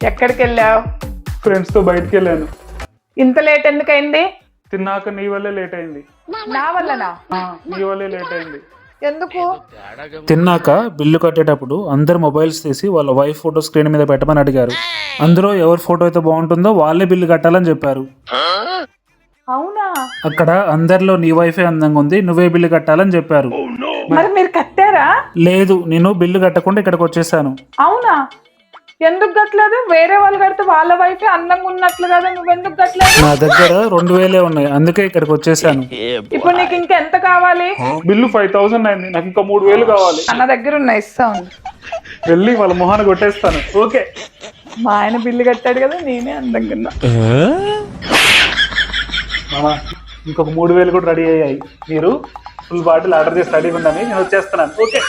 ఎక్కడికి వెళ్ళావు ఫ్రెండ్స్తో బయటికి వెళ్ళాను ఇంత లేట్ ఎందుకైంది? తిన్నాక నీ వల్లే లేట్ అయింది. నా వల్లనా? ఆ, నీ వల్లే లేట్ అయింది. ఎందుకు? తిన్నాక బిల్లు కట్టేటప్పుడు అందరు మొబైల్స్ తీసి వాళ్ళ వైఫ్ ఫోటో స్క్రీన్ మీద పెట్టమని అడిగారు. అందులో ఎవరి ఫోటో అయితే బాగుంటుందో వాళ్ళే బిల్లు కట్టాలని చెప్పారు. అవునా? అక్కడ అందరిలో నీ వైఫే అందంగా ఉంది నువ్వే బిల్లు కట్టాలని చెప్పారు. మరి మీరు కట్టారా? లేదు నేను బిల్లు కట్టకుండా ఇక్కడికి వచ్చేసాను. అవునా? ఎందుకు కట్టలేదు? వేరే వాళ్ళు కడితే వాళ్ళ వైఫే అందంగా ఉన్నట్లు కదా నువ్వెందుకు కట్టలేదు? నా దగ్గర రెండు వేలే ఉన్నాయి అందుకే ఇక్కడికి వచ్చేసాను. ఇప్పుడు నీకు ఇంకా ఎంత కావాలి? బిల్లు ఫైవ్ థౌసండ్ అయింది నాకు ఇంకా మూడు వేలు కావాలి. అన్న దగ్గర ఉన్న ఇస్తాను వెళ్ళి వాళ్ళ మొహాన్ని కొట్టేస్తాను. ఓకే. మా ఆయన బిల్లు కట్టాడు కదా నేనే అందంగా ఉన్నా. మామ ఇంకొక మూడు వేలు కూడా రెడీ అయ్యాయి. మీరు ఫుల్ బాటిల్ ఆర్డర్ చేసి రెడీగా ఉందని నేను వచ్చేస్తున్నాను. ఓకే.